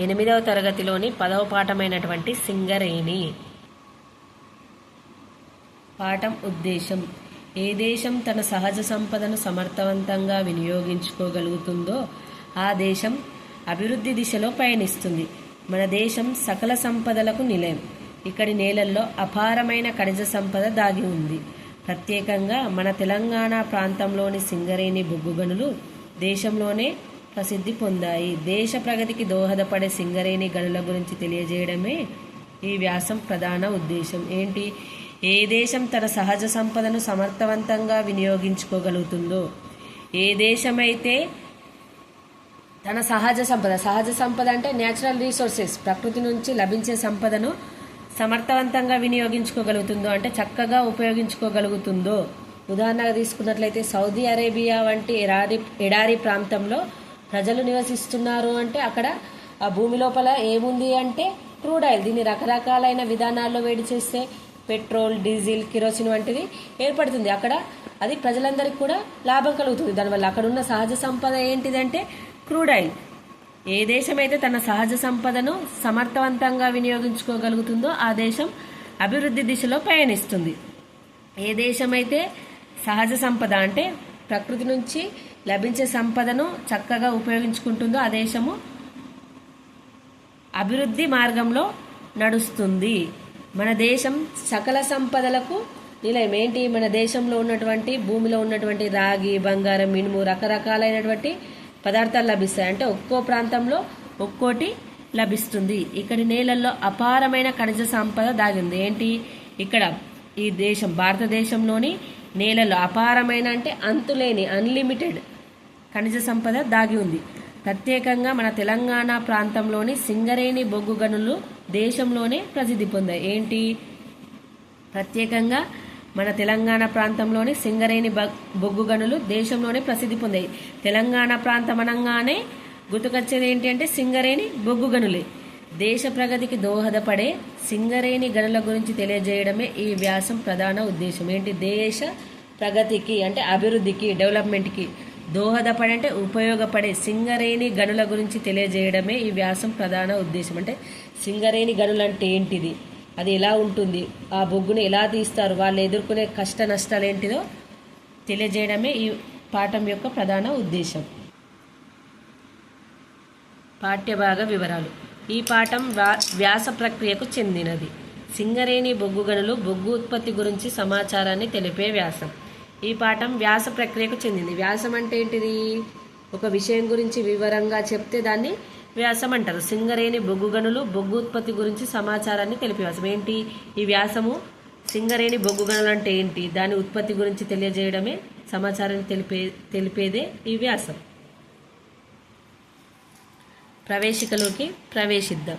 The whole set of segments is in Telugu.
ఎనిమిదవ తరగతిలోని పదవ పాఠమైనటువంటి సింగరేణి. పాఠం ఉద్దేశం ఏ దేశం తన సహజ సంపదను సమర్థవంతంగా వినియోగించుకోగలుగుతుందో ఆ దేశం అభివృద్ధి దిశలో పయనిస్తుంది. మన దేశం సకల సంపదలకు నిలయం. ఇక్కడి నేలల్లో అపారమైన ఖనిజ సంపద దాగి ఉంది. ప్రత్యేకంగా మన తెలంగాణ ప్రాంతంలోని సింగరేణి బొగ్గు గనులు దేశంలోనే ప్రసిద్ధి పొందాయి. దేశ ప్రగతికి దోహదపడే సింగరేణి గనుల గురించి తెలియజేయడమే ఈ వ్యాసం ప్రధాన ఉద్దేశం. ఏంటి? ఏ దేశం తన సహజ సంపదను సమర్థవంతంగా వినియోగించుకోగలుగుతుందో? ఏ దేశమైతే తన సహజ సంపద సహజ సంపద అంటే న్యాచురల్ రీసోర్సెస్ ప్రకృతి నుంచి లభించే సంపదను సమర్థవంతంగా వినియోగించుకోగలుగుతుందో అంటే చక్కగా ఉపయోగించుకోగలుగుతుందో? ఉదాహరణగా తీసుకున్నట్లయితే సౌదీ అరేబియా వంటి ఎడారి ఎడారి ప్రాంతంలో ప్రజలు నివసిస్తున్నారు అంటే అక్కడ ఆ భూమి లోపల ఏముంది అంటే క్రూడ్ ఆయిల్. దీన్ని రకరకాలైన విధానాల్లో వేడి చేస్తే పెట్రోల్ డీజిల్ కిరోసిన్ వంటిది ఏర్పడుతుంది. అక్కడ అది ప్రజలందరికీ కూడా లాభం కలుగుతుంది. దానివల్ల అక్కడ ఉన్న సహజ సంపద ఏంటిదంటే క్రూడ్ ఆయిల్. ఏ దేశమైతే తన సహజ సంపదను సమర్థవంతంగా వినియోగించుకోగలుగుతుందో ఆ దేశం అభివృద్ధి దిశలో పయనిస్తుంది. ఏ దేశమైతే సహజ సంపద అంటే ప్రకృతి నుంచి లభించే సంపదను చక్కగా ఉపయోగించుకుంటుందో ఆ దేశము అభివృద్ధి మార్గంలో నడుస్తుంది. మన దేశం సకల సంపదలకు నిలయం. ఏంటి? మన దేశంలో ఉన్నటువంటి భూమిలో ఉన్నటువంటి రాగి బంగారం ఇనుము రకరకాలైనటువంటి పదార్థాలు లభిస్తాయి. అంటే ఒక్కో ప్రాంతంలో ఒక్కోటి లభిస్తుంది. ఇక్కడి నేలల్లో అపారమైన ఖనిజ సంపద దాగింది. ఏంటి? ఇక్కడ ఈ దేశం భారతదేశంలోని నేలల్లో అపారమైన అంటే అంతులేని అన్లిమిటెడ్ ఖనిజ సంపద దాగి ఉంది. ప్రత్యేకంగా మన తెలంగాణ ప్రాంతంలోని సింగరేణి బొగ్గు గనులు దేశంలోనే ప్రసిద్ధి పొందాయి. ఏంటి? ప్రత్యేకంగా మన తెలంగాణ ప్రాంతంలోని సింగరేణి బొగ్గు గనులు దేశంలోనే ప్రసిద్ధి పొందాయి. తెలంగాణ ప్రాంతం అనగానే గుర్తుకొచ్చేది ఏంటి అంటే సింగరేణి బొగ్గు గనులే. దేశ ప్రగతికి దోహదపడే సింగరేణి గనుల గురించి తెలియజేయడమే ఈ వ్యాసం ప్రధాన ఉద్దేశం. ఏంటి? దేశ ప్రగతికి అంటే అభివృద్ధికి డెవలప్మెంట్కి దోహదపడే అంటే ఉపయోగపడే సింగరేణి గనుల గురించి తెలియజేయడమే ఈ వ్యాసం ప్రధాన ఉద్దేశం. అంటే సింగరేణి గనులు అంటే ఏంటిది? అది ఎలా ఉంటుంది? ఆ బొగ్గును ఎలా తీస్తారు? వాళ్ళు ఎదుర్కొనే కష్ట నష్టాలు ఏంటిదో తెలియజేయడమే ఈ పాఠం యొక్క ప్రధాన ఉద్దేశం. పాఠ్యభాగ వివరాలు. ఈ పాఠం వ్యా- వ్యాస ప్రక్రియకు చెందినది. సింగరేణి బొగ్గు గనులు బొగ్గు ఉత్పత్తి గురించి సమాచారాన్ని తెలిపే వ్యాసం. ఈ పాఠం వ్యాస ప్రక్రియకు చెందింది. వ్యాసం అంటే ఏంటిది? ఒక విషయం గురించి వివరంగా చెప్తే దాన్ని వ్యాసం అంటారు. సింగరేణి బొగ్గు గనులు బొగ్గు ఉత్పత్తి గురించి సమాచారాన్ని తెలిపే వ్యాసం. ఏంటి? ఈ వ్యాసము సింగరేణి బొగ్గు గనులు అంటే ఏంటి? దాని ఉత్పత్తి గురించి తెలియజేయడమే సమాచారాన్ని తెలిపే తెలిపేదే ఈ వ్యాసం. ప్రవేశికలోకి ప్రవేశిద్దాం.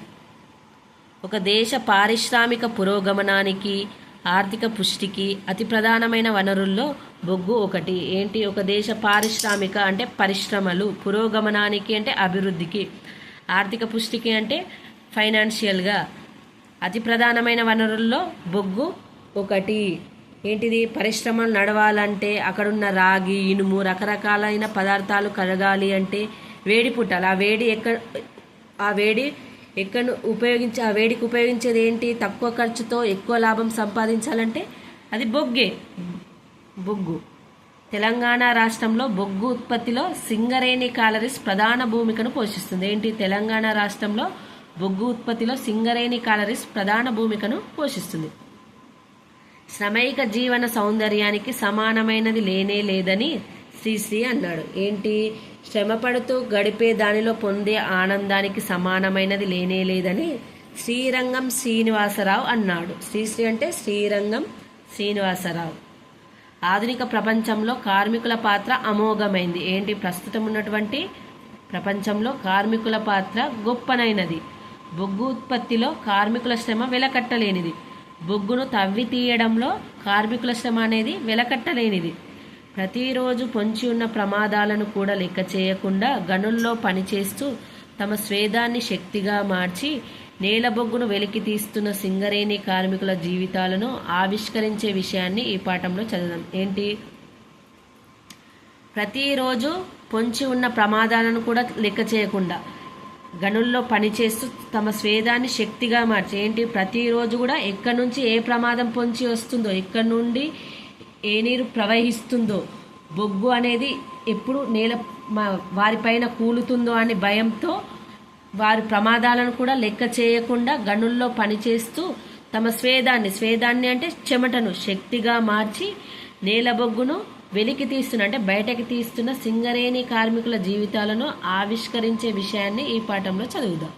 ఒక దేశ పారిశ్రామిక పురోగమనానికి ఆర్థిక పుష్టికి అతి ప్రధానమైన వనరుల్లో బొగ్గు ఒకటి. ఏంటి? ఒక దేశ పారిశ్రామిక అంటే పరిశ్రమలు పురోగమనానికి అంటే అభివృద్ధికి. ఆర్థిక పుష్టికి అంటే ఫైనాన్షియల్గా. అతి ప్రధానమైన వనరుల్లో బొగ్గు ఒకటి. ఏంటిది? పరిశ్రమలు నడవాలంటే అక్కడున్న రాగి ఇనుము రకరకాలైన పదార్థాలు కరగాలి అంటే వేడి పుట్టాలి. ఆ వేడి ఎక్కడ ఆ వేడి ఎక్కడ ఉపయోగించి ఆ వేడికి ఉపయోగించేది ఏంటి? తక్కువ ఖర్చుతో ఎక్కువ లాభం సంపాదించాలంటే అది బొగ్గే. బొగ్గు. తెలంగాణ రాష్ట్రంలో బొగ్గు ఉత్పత్తిలో సింగరేణి కాలరీస్ ప్రధాన భూమికను పోషిస్తుంది. ఏంటి? తెలంగాణ రాష్ట్రంలో బొగ్గు ఉత్పత్తిలో సింగరేణి కాలరీస్ ప్రధాన భూమికను పోషిస్తుంది. శ్రమైక జీవన సౌందర్యానికి సమానమైనది లేనే లేదని శ్రీశ్రీ అన్నాడు. ఏంటి? శ్రమపడుతూ గడిపే దానిలో పొందే ఆనందానికి సమానమైనది లేనే లేదని శ్రీరంగం శ్రీనివాసరావు అన్నాడు. శ్రీశ్రీ అంటే శ్రీరంగం శ్రీనివాసరావు. ఆధునిక ప్రపంచంలో కార్మికుల పాత్ర అమోఘమైంది. ఏంటి? ప్రస్తుతం ఉన్నటువంటి ప్రపంచంలో కార్మికుల పాత్ర గొప్పనైనది. బొగ్గు ఉత్పత్తిలో కార్మికుల శ్రమ వెలకట్టలేనిది. బొగ్గును తవ్వి తీయడంలో కార్మికుల శ్రమ అనేది వెలకట్టలేనిది. ప్రతిరోజు పొంచి ఉన్న ప్రమాదాలను కూడా లెక్క చేయకుండా గనుల్లో పనిచేస్తూ తమ స్వేదాన్ని శక్తిగా మార్చి నేలబొగ్గును వెలికి తీస్తున్న సింగరేణి కార్మికుల జీవితాలను ఆవిష్కరించే విషయాన్ని ఈ పాఠంలో చదువుదాం. ఏంటి? ప్రతిరోజు పొంచి ఉన్న ప్రమాదాలను కూడా లెక్క చేయకుండా గనుల్లో పనిచేస్తూ తమ స్వేదాన్ని శక్తిగా మార్చి ఏంటి? ప్రతిరోజు కూడా ఎక్కడి నుంచి ఏ ప్రమాదం పొంచి వస్తుందో ఎక్కడి నుండి ఏ నీరు ప్రవహిస్తుందో. బొగ్గు అనేది ఎప్పుడు నేల వారిపైన కూలుతుందో అనే భయంతో వారి ప్రమాదాలను కూడా లెక్క చేయకుండా గనుల్లో పనిచేస్తూ తమ స్వేదాన్ని స్వేదాన్ని అంటే చెమటను శక్తిగా మార్చి నేల బొగ్గును వెలికి తీస్తున్న అంటే బయటకి తీస్తున్న సింగరేణి కార్మికుల జీవితాలను ఆవిష్కరించే విషయాన్ని ఈ పాఠంలో చదువుదాం.